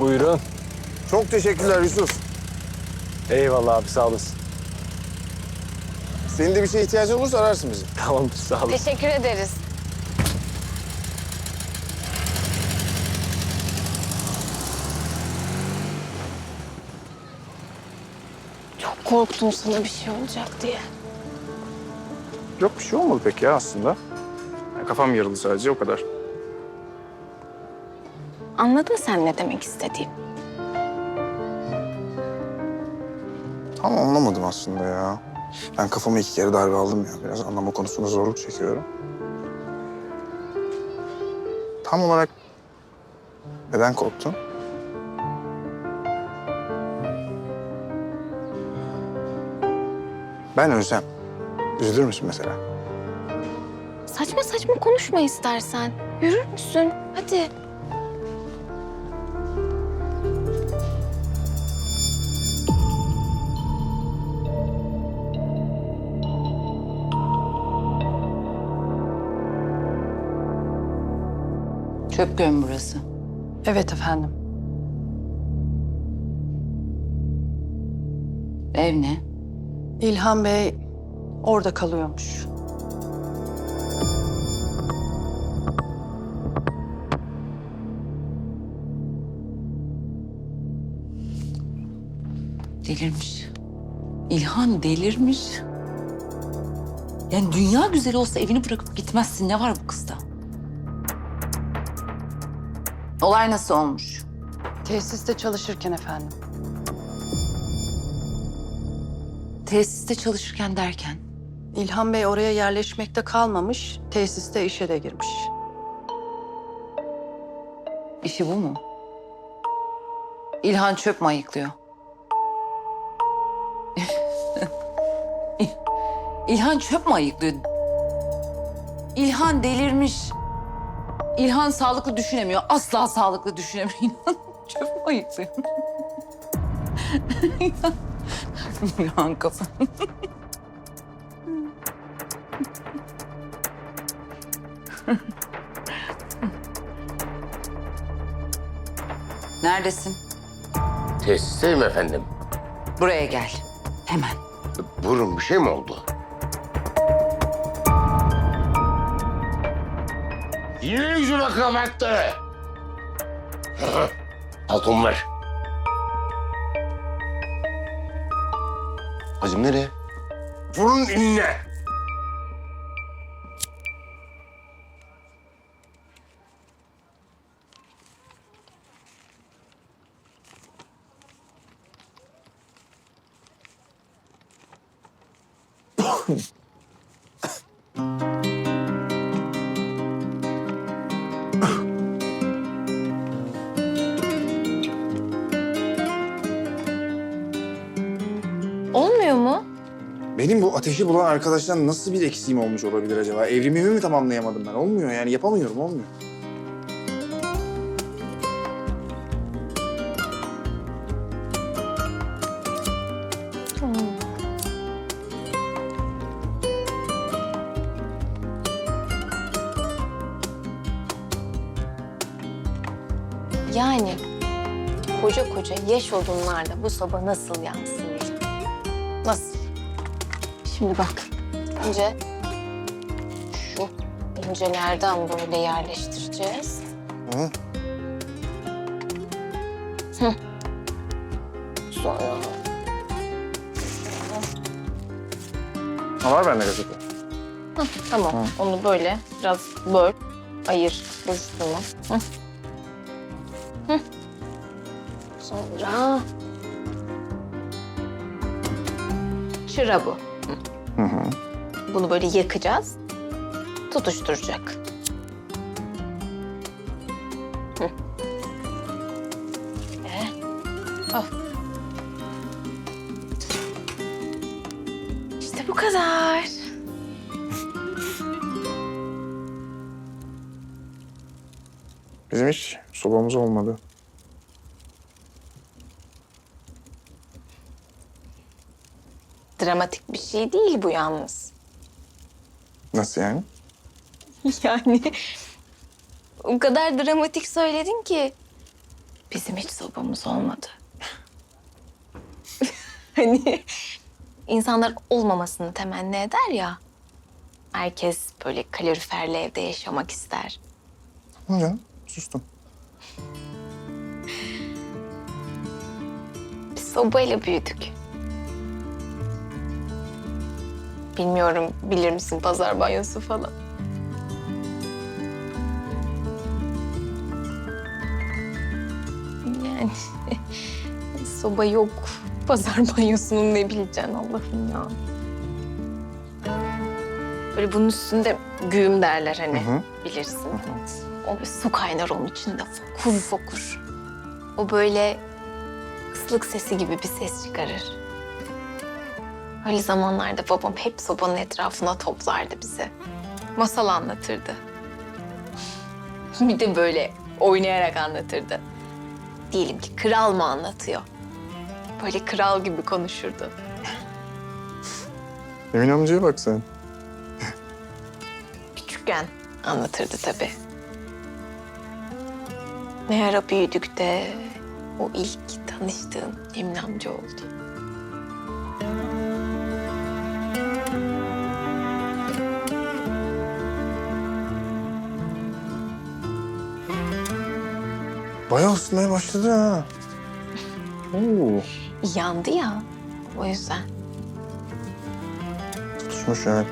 Buyurun. Çok teşekkürler Yusuf. Eyvallah abi sağ olasın. Senin de bir şeye ihtiyacın olursa ararsın bizi. Tamamdır sağ olasın. Teşekkür ederiz. Çok korktum sana bir şey olacak diye. Yok bir şey olmadı pek ya aslında. Yani kafam yarıldı sadece o kadar. Anladın sen ne demek istediğim. Tam anlamadım aslında ya. Ben kafama iki kere darbe aldım ya. Biraz anlama konusunda zorluk çekiyorum. Tam olarak neden korktun? Ben ölsem üzülür müsün mesela? Saçma saçma konuşma istersen. Yürür müsün? Hadi. Çöp göm burası. Evet efendim. Ev ne? İlhan Bey orada kalıyormuş. Delirmiş. İlhan delirmiş. Yani dünya güzeli olsa evini bırakıp gitmezsin. Ne var bu kızda? Olay nasıl olmuş? Tesiste çalışırken efendim. Tesiste çalışırken derken. İlhan Bey oraya yerleşmekte kalmamış, tesiste işe de girmiş. işi bu mu? İlhan çöp mü ayıklıyor? İl- İlhan çöp mü ayıklıyor? İlhan delirmiş. İlhan sağlıklı düşünemiyor. Asla sağlıklı düşünemiyor. İlhan çöp mü ayıklıyor? İlhan, İlhan kafa. Neredesin? Tesisteyim efendim. Buraya gel. Hemen. Buyurun bir şey mi oldu? Yine yüzüne kapattı. Altın ver. Hacım nereye? Fırın inine. Benim bu ateşi bulan arkadaştan nasıl bir eksiğim olmuş olabilir acaba? Evrimimi mi tamamlayamadım ben? Olmuyor yani yapamıyorum olmuyor. Yani koca koca yaş odunlarda bu soba nasıl yansın? Nasıl? Şimdi bak. Önce şu incelerden böyle yerleştireceğiz. Hı. Hı. Sonra Ha, var bende gazete. Hı, tamam. Onu böyle biraz böl, ayır, buruşturma. Hı. Hı. Sonra çıra bu. Hı hı. Bunu böyle yakacağız. Tutuşturacak. Hı. Ee. İşte bu kadar. Bizim hiç sobamız olmadı. Dramatik bir şey değil bu yalnız. Nasıl yani? Yani o kadar dramatik söyledin ki Bizim hiç sobamız olmadı. hani insanlar olmamasını temenni eder ya. Herkes böyle kaloriferli evde yaşamak ister. Tamam canım sustum. Biz sobayla büyüdük. Bilmiyorum bilir misin pazar banyosu falan. Yani soba yok. Pazar banyosunun ne bileceksin Allah'ım ya. Böyle bunun üstünde güğüm derler hani Hı hı. bilirsin. O bir su kaynar onun içinde fokur fokur. O böyle ıslık sesi gibi bir ses çıkarır. Öyle zamanlarda babam hep sobanın etrafına toplardı bizi. Masal anlatırdı. bir de böyle oynayarak anlatırdı. Diyelim ki kral mı anlatıyor? Böyle kral gibi konuşurdu. Emin amcaya bak sen. Küçükken anlatırdı tabii. Ne ara büyüdük de o ilk tanıştığım Emin amca oldu. Bayağı ısınmaya başladı ha. Oo, Yandı ya o yüzden. tutuşmuş evet.